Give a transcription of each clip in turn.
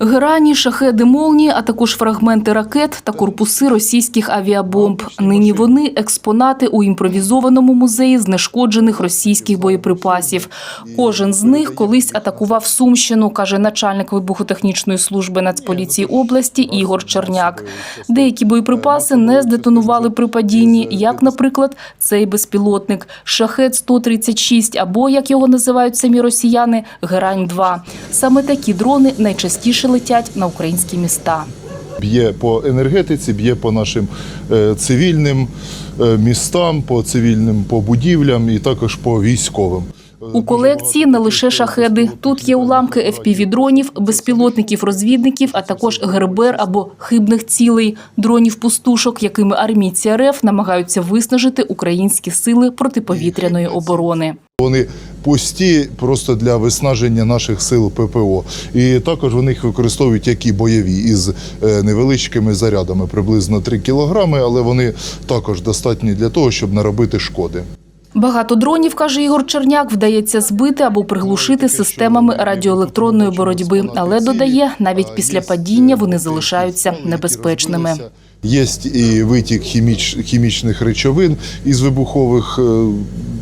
Герані, шахеди молнії, а також фрагменти ракет та корпуси російських авіабомб. Нині вони експонати у імпровізованому музеї знешкоджених російських боєприпасів. Кожен з них колись атакував Сумщину, каже начальник вибухотехнічної служби Нацполіції області Ігор Черняк. Деякі боєприпаси не здетонували при падінні, як, наприклад, цей безпілотник «Шахет-136» або, як його називають самі росіяни, «Герань-2». Саме такі дрони найчастіше летять на українські міста. Б'є по енергетиці, б'є по нашим е, цивільним е, містам, по цивільним по будівлям і також по військовим. У колекції не лише шахеди. Тут є уламки FPV-дронів, безпілотників-розвідників, а також ГРБР або хибних цілей, дронів-пустушок, якими армійці РФ намагаються виснажити українські сили протиповітряної оборони. Вони пусті просто для виснаження наших сил ППО. І також вони їх використовують як і бойові із е, невеличкими зарядами, приблизно 3 кілограми, але вони також достатні для того, щоб наробити шкоди. Багато дронів, каже Ігор Черняк, вдається збити або приглушити системами радіоелектронної боротьби. Але додає, навіть після падіння вони залишаються небезпечними. Є і витік хіміч, хімічних речовин із вибухових е,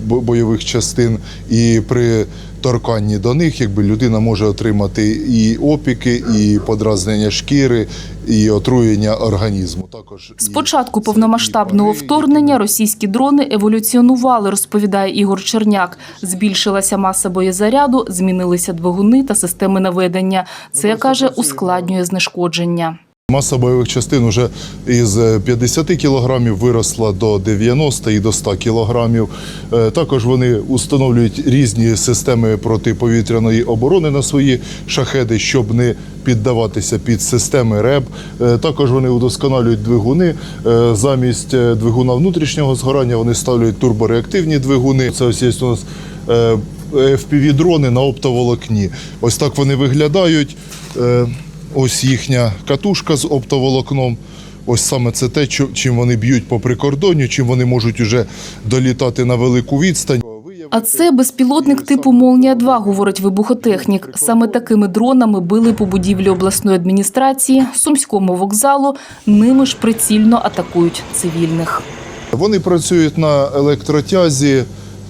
бойових частин, і при торканні до них, якби людина може отримати і опіки, і подразнення шкіри, і отруєння організму. Також і- З початку повномасштабного вторгнення російські дрони еволюціонували, розповідає Ігор Черняк. Збільшилася маса боєзаряду, змінилися двигуни та системи наведення. Це каже, ускладнює знешкодження. Маса бойових частин вже із 50 кілограмів виросла до 90 і до 100 кілограмів. Е, Також вони установлюють різні системи протиповітряної оборони на свої шахеди, щоб не піддаватися під системи РЕБ. Е, Також вони удосконалюють двигуни. Е, Замість е, двигуна внутрішнього згорання вони ставлять турбореактивні двигуни. Це ось є у нас е, FPV-дрони на оптоволокні. Ось так вони виглядають. Ось їхня катушка з оптоволокном. Ось саме це те, чим вони б'ють по прикордонню, чим вони можуть уже долітати на велику відстань. А це безпілотник типу «Молнія-2», говорить вибухотехнік. Саме такими дронами били по будівлі обласної адміністрації, Сумському вокзалу. Ними ж прицільно атакують цивільних. Вони працюють на електротязі.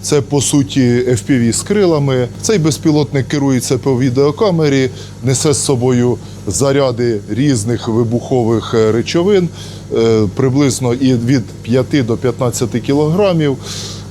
Це по суті FPV з крилами. Цей безпілотник керується по відеокамері, несе з собою заряди різних вибухових е, речовин, е, приблизно і від 5 до 15 кілограмів.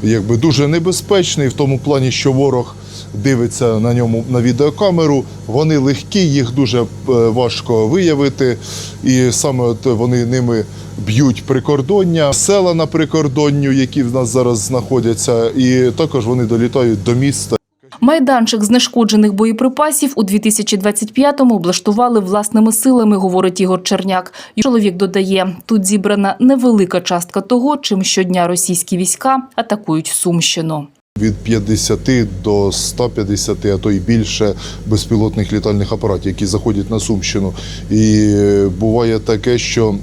Якби дуже небезпечний в тому плані, що ворог дивиться на ньому на відеокамеру. Вони легкі, їх дуже е, важко виявити, і саме от вони ними б'ють прикордоння, села на прикордонню, які в нас зараз знаходяться, і також вони долітають до міста. Майданчик знешкоджених боєприпасів у 2025-му облаштували власними силами, говорить Ігор Черняк. Чоловік додає, тут зібрана невелика частка того, чим щодня російські війська атакують Сумщину. Від 50 до 150, а то й більше безпілотних літальних апаратів, які заходять на Сумщину. І е, буває таке, що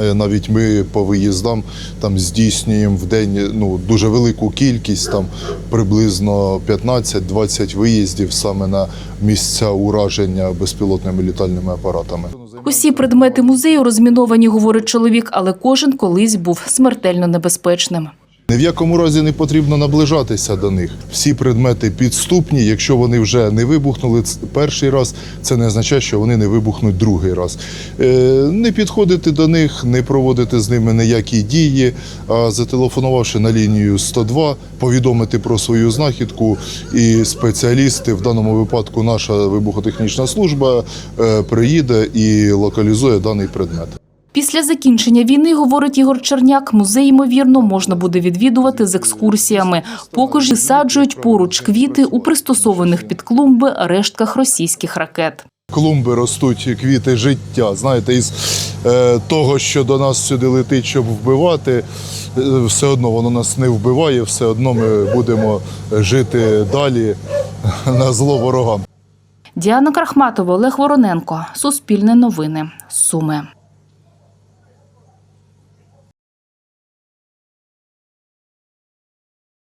е, навіть ми по виїздам там здійснюємо в день ну, дуже велику кількість, там приблизно 15-20 виїздів саме на місця ураження безпілотними літальними апаратами. Усі предмети музею розміновані, говорить чоловік, але кожен колись був смертельно небезпечним. Ні в якому разі не потрібно наближатися до них. Всі предмети підступні. Якщо вони вже не вибухнули перший раз, це не означає, що вони не вибухнуть другий раз. Е, не підходити до них, не проводити з ними ніякі дії, а зателефонувавши на лінію 102, повідомити про свою знахідку, і спеціалісти, в даному випадку наша вибухотехнічна служба, е, приїде і локалізує даний предмет. Після закінчення війни, говорить Ігор Черняк, музей, ймовірно, можна буде відвідувати з екскурсіями. Поки ж саджують поруч квіти у пристосованих під клумби рештках російських ракет. Клумби ростуть квіти життя. Знаєте, із е, того, що до нас сюди летить, щоб вбивати, е, все одно воно нас не вбиває, все одно ми будемо жити далі на зло ворогам. Діана Крахматова, Олег Вороненко. Суспільне новини. Суми.